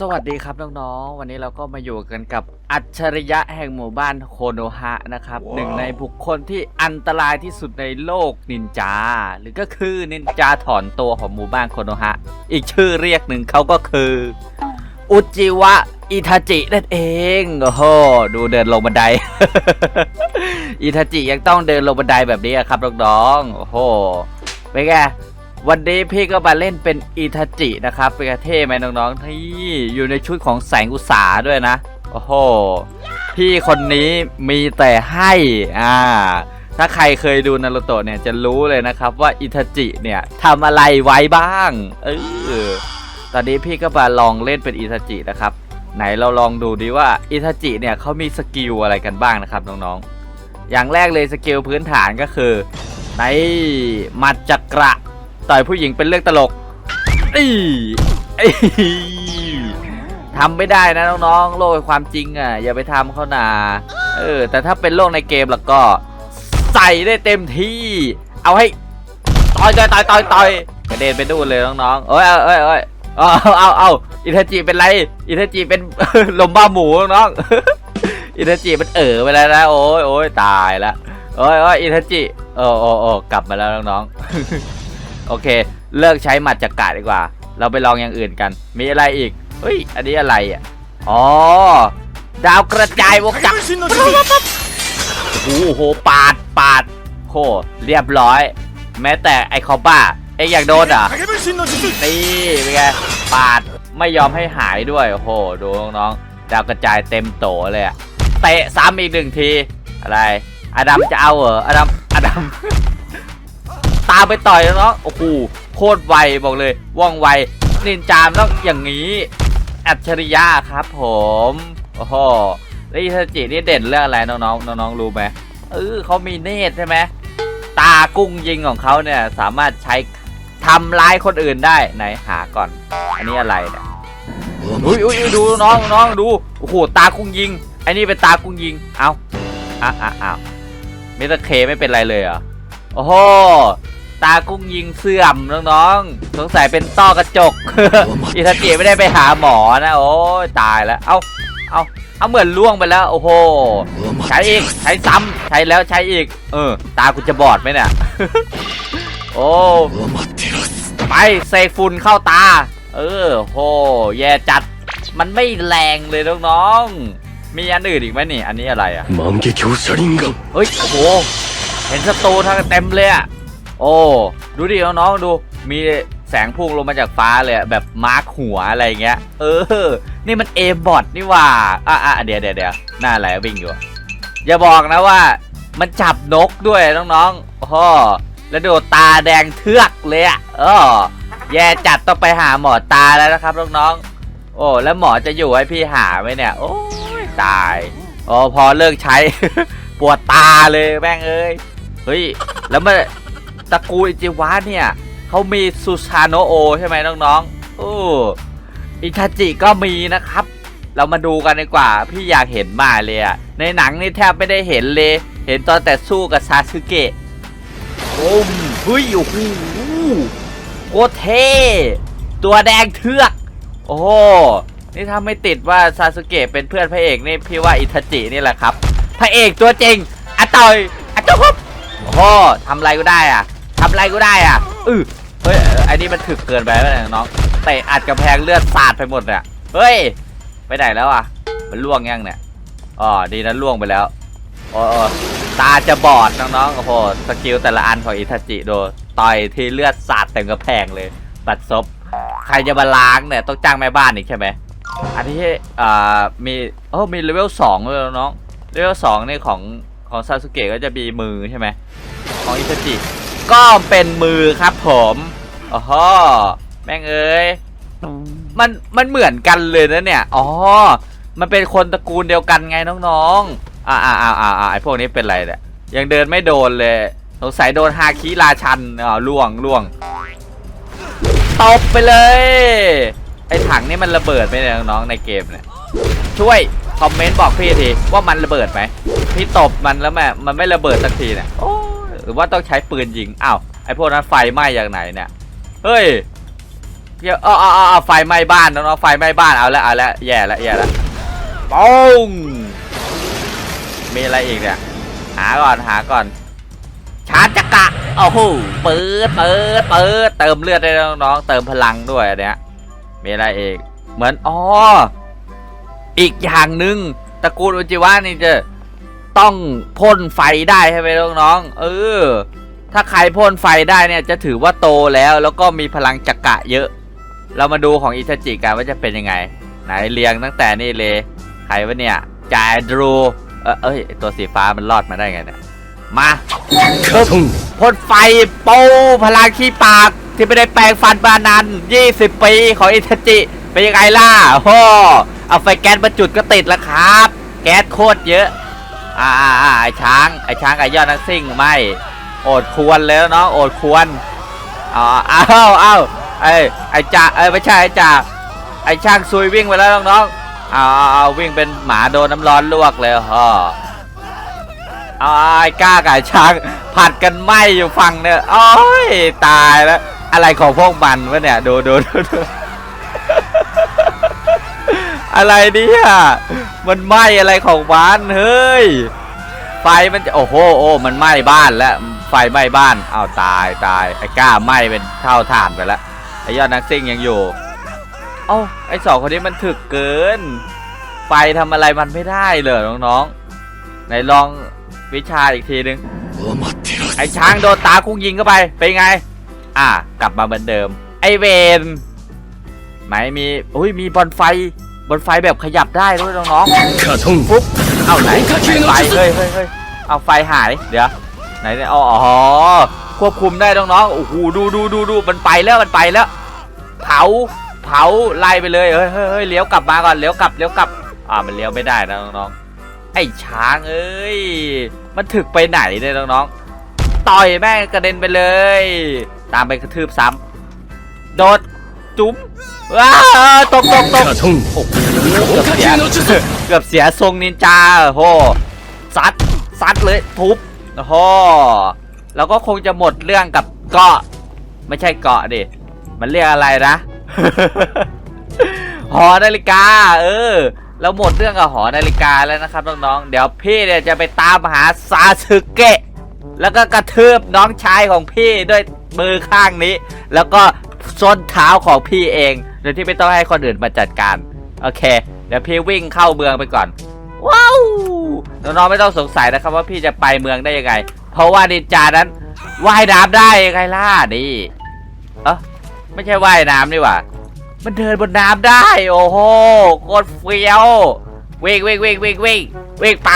สวัสดีครับน้องๆ วันนี้เราก็มาอยู่กันกับอัจฉริยะแห่งหมู่บ้านโคโนฮะนะครับว้าวหนึ่งในบุคคลที่อันตรายที่สุดในโลกนินจา หรือก็คือนินจาถอนตัวของหมู่บ้านโคโนฮะ อีกชื่อเรียกหนึ่งเขาก็คือ อุจิวะอิทาจินั่นเองโอ้โหดูเดินลงบันได อิทาจิยังต้องเดินลงบันไดแบบนี้อะครับน้องๆโอ้โหเป็นไง วันนี้พี่ก็มาเล่นเป็นอิทาจินะครับ เป็นไงเท่ไหมน้องๆที่อยู่ในชุดของแสงอุตสาด้วยนะ โอ้โห พี่คนนี้มีแต่ให้ อ่า ถ้าใครเคยดูนารูโตะเนี่ยจะรู้เลยนะครับว่าอิทาจิเนี่ยทำอะไรไว้บ้าง เออ ตอนนี้พี่ก็มาลองเล่นเป็นอิทาจินะครับ ไหนเราลองดูดิว่าอิทาจิเนี่ยเขามีสกิลอะไรกันบ้างนะครับน้องๆ อย่างแรกเลยสกิลพื้นฐานก็คือในมัดจักระ ต่อยผู้หญิงเป็นเรื่องตลกอีอทำไม่ได้นะน้องๆ โลกความจริงอะ อย่าไปทำเขานาเออ แต่ถ้าเป็นโลกในเกมแล้วก็ ใส่ได้เต็มที่ เอาให้ต่อยต่อยต่อยต่อยต่อยกระเด็นไปดูเลยน้องๆเอ้ยเอ้ยเอ้ยเอ้ยเอาเอาเอาอิทาจิเป็นไร อิทาจิเป็นลมบ้าหมูน้องอิทาจิมันเอ๋อไปแล้วนะโอ้ยโอ้ยตายละโอ้ยโอ้ยอิทาจิโอ้โอ้โอ้กลับมาแล้วน้องๆ โอเค เลิกใช้หมัดจักระดีกว่า เราไปลองอย่างอื่นกัน มีอะไรอีกเฮ้ยอันนี้อะไรอะอ๋อดาวกระจายวงจักรโอ้โหปาดปาดโหเรียบร้อย แม้แต่ไอคอบ้าไออยากโดนอะนี่เป็นไงปาดไม่ยอมให้หายด้วยโหดูน้องๆดาวกระจายเต็มโตเลยอะเตะซ้ำอีกหนึ่งทีอะไรอดัมจะเอาเหรออดัมอดัมามไปต่อยน้องโอ้โหโคตรไวบอกเลยว่องไวนินจามต้องอย่างนี้อัจฉริยะครับผมโอ้โหแล้วอิทาจินี่เด่นเรื่องอะไรน้องๆน้องๆรู้ไหมเออเขามีเนตใช่ไหมตากุ้งยิงของเขาเนี่ยสามารถใช้ทำร้ายคนอื่นได้ไหนหาก่อน อันนี้อะไรเนี่ยอุ้ยอุ้ยดูน้องน้องดูโอ้โหตากุ้งยิงอันนี้เป็นตากุ้งยิงเอาอ้าอ้าวอ้าวมิสเตอร์เคไม่เป็นไรเลยเหรอโอ้โห ตากุ้งยิงเสื่อมน้องๆ สงสัยเป็นต้อกระจก อิทาจิไม่ได้ไปหาหมอนะ โอ้ตายแล้ว เอาเอาเอาเหมือนล่วงไปแล้ว โอ้โห ใช้อีก ใช้ซ้ำใช้แล้วใช้อีก เออ ตากูจะบอดไหมเนี่ย โอ้ไปเซฟุนเข้าตา เออโห แย่จัด มันไม่แรงเลยน้องๆ มีอันอื่นอีกไหมนี่ อันนี้อะไรอะมังเกคิวซิงกันเฮ้ย โอ้โห เห็นสตูทั้งเต็มเลยอะ โอ้ดูดิน้องๆดูมีแสงพุ่งลงมาจากฟ้าเลยแบบมาร์คหัวอะไรเงี้ย เออ นี่มันเอบอทนี่ว่าอะอะเดี๋ยวเดี๋ยวเดี๋ยวหน้าอะไรวิ่งอยู่ อย่าบอกนะว่า มันจับนกด้วยน้องๆโอ้โหแล้วดูตาแดงเทือกเลยอะเออแย่จัดต้องไปหาหมอตาแล้วนะครับน้องๆโอ้แล้วหมอจะอยู่ให้พี่หาไหมเนี่ย โอ้ยตายโอ้พอเลิกใช้ ปวดตาเลยแม่งเอ้ยเฮ้ยแล้วมัน ตระกูลอิจิวะเนี่ยเขามีซูซาโนโอใช่ไหมน้องๆโอ้อิทาจิก็มีนะครับ เรามาดูกันดีกว่า พี่อยากเห็นมากเลยอะในหนังนี่แทบไม่ได้เห็นเลย เห็นตอนแต่สู้กับซาสึเกะโอ้มเฮ้ยโอ้โหโคตรเท่ตัวแดงเทือก โอ้โหนี่ถ้าไม่ติดว่าซาสึเกะเป็นเพื่อนพระเอกนี่พี่ว่าอิทาจินี่แหละครับ พระเอกตัวจริงอะต่อยอะจบโอ้โหทำอะไรก็ได้อะ ทำอะไรก็ได้อะอือเฮ้ยไอ้นี่มันถึกเกินไปแล้วเนี่ยน้องเตะอัดกระแพงเลือดสาดไปหมดเนี่ยเฮ้ยไปไหนแล้วอะ มันล่วงยังเนี่ยอ๋อดีนะล่วงไปแล้วโอ้โอตาจะบอดน้องๆโอ้โหสกิลแต่ละอันของอิทาจิโดต่อยทีเลือดสาดเต็มกระแพงเลยบัดซบใครจะมาล้างเนี่ยต้องจ้างแม่บ้านอีกใช่ไหมอันนี้อ่ามีโอ้มีเลเวลสองเลยน้องเลเวลสองนี่ของของซาสุเกะก็จะมีมือใช่ไหมของอิทาจิ ก็เป็นมือครับผมโอ้โหแม่งเอ้ยมันมันเหมือนกันเลยนะเนี่ยอ๋อมันเป็นคนตระกูลเดียวกันไงน้องๆอ่าอ่าอ่าอ่าอ่าไอพวกนี้เป็นไรเนี่ยยังเดินไม่โดนเลยสงสัยโดนฮาคิราชันอ๋อล่วงล่วงตบไปเลย ไอถังนี่มันระเบิดไหมเนี่ยน้องๆในเกมเนี่ยช่วยคอมเมนต์บอกพี่ทีว่ามันระเบิดไหมพี่ตบมันแล้วแม่มันไม่ระเบิดสักทีเนี่ยโอ้ย หรือว่าต้องใช้ปืนยิงอ้าวไอพวกนั้นไฟไหม้จากไหนเนี่ยเฮ้ยเดี๋ยวเอาเอาเอาเอไฟไหม้บ้านน้องๆไฟไหม้บ้านเอาละเอาละแย่ละแย่ละปุ้งมีอะไรอีกเนี่ยหาก่อนหาก่อนชาร์จจักระโอ้โหเปิดเปิดเปิดเติมเลือดได้น้องๆเติมพลังด้วยเนี้ยมีอะไรอีกเหมือนอ๋ออีกอย่างหนึ่งตระกูลอุจิวะนี่จะ ต้องพ่นไฟได้ใช่ไหมน้องๆเออ ถ้าใครพ่นไฟได้เนี่ยจะถือว่าโตแล้วแล้วก็มีพลังจักระเยอะ เรามาดูของอิตาจิกันว่าจะเป็นยังไง ไหนเรียงตั้งแต่นี่เลยใครวะเนี่ยจ่ายดูเออเอ้ยตัวสีฟ้ามันรอดมาได้ไงเนี่ยมาพ่นไฟปูพลังขี้ปากที่ไม่ได้แปลงฟันมานาน20 ปีของอิตาจิเป็นยังไงล่ะโอ้เอาไฟแก๊สมาจุดก็ติดแล้วครับ แก๊สโคตรเยอะ อ่าอ่าไอช้างไอช้างไอยอดนักซิ่งไม่อดควรเลยน้องโอดควรอ๋ออ้าวอ้าวไอไอจ่าเอ้ยไม่ใช่ไอจ่าไอช่างซุยวิ่งไปแล้วน้องๆเอาเอาวิ่งเป็นหมาโดนน้ำร้อนลวกเลยฮ่อเอาไอ้ก้ากับไอช้างผัดกันไหมอยู่ฝั่งเนี่ยโอ้ยตายแล้วอะไรของพวกมันวะเนี่ยดูดูดู อะไรเนี่ยมันไหม้อะไรของบ้านเฮ้ยไฟมันจะโอ้โหโอ้มันไหม้บ้านแล้วไฟไหม้บ้านเอาตายตายไอ้กล้าไหม้เป็นเท่าฐานไปแล้วไอ้ยอดนักซิ่งยังอยู่ เอ้าไอ้สองคนนี้มันถึกเกิน ไฟทำอะไรมันไม่ได้เลยน้องๆไหนลองวิชาอีกทีนึงไอ้ช้างโดนตาคุ้งยิงเข้าไปเป็นไง อะกลับมาเหมือนเดิม ไอ้เวนไหมมีอุ้ยมีบอลไฟ บนไฟแบบขยับได้ด้วยน้องๆปุ๊บเอาไหนไฟเฮ้ยเฮ้ยเอาไฟหายเดี๋ยวไหนเนี่ยอ๋อควบคุมได้น้องๆโอ้โหดูดูดูดูมันไปแล้วมันไปแล้วเผาเผาไล่ไปเลยเฮ้ยเฮ้ยเลี้ยวกลับมาก่อนเลี้ยวกลับเลี้ยวกลับอ่ามันเลี้ยวไม่ได้นะน้องๆไอ้ช้างเอ้ยมันถึกไปไหนเนี่ยน้องๆต่อยแม่กระเด็นไปเลย ตามไปกระทืบซ้ำโดดจุ๊บ ว้าตกตกตกโอ้โหเกือบเสียเกือบเสียทรงนินจาโอ้ซัดซัดเลยทุบโอหแล้วก็คงจะหมดเรื่องกับเกาะ ไม่ใช่เกาะดิมันเรียกอะไรนะหอนาฬิกา เออเราหมดเรื่องกับหอนาฬิกาแล้วนะครับน้องๆ เดี๋ยวพี่เนี่ยจะไปตามหาซาสึเกะ แล้วก็กระทืบน้องชายของพี่ด้วยมือข้างนี้ แล้วก็ส้นเท้าของพี่เอง ดยที่ไม่ต้องให้คนอื่นมาจัดการ โอเค เดี๋ยวพี่วิ่งเข้าเมืองไปก่อน ว้าวน้องๆไม่ต้องสงสัยนะครับว่าพี่จะไปเมืองได้ยังไง เพราะว่านินจานั้นว่ายน้ำได้ยังไงล่ะนี่เออไม่ใช่ว่ายน้ำนี่หว่ามันเดินบนน้ำได้ โอ้โหโคตรเฟี้ยววิ่งวิ่งวิ่งวิ่งวิ่งวิ่งไป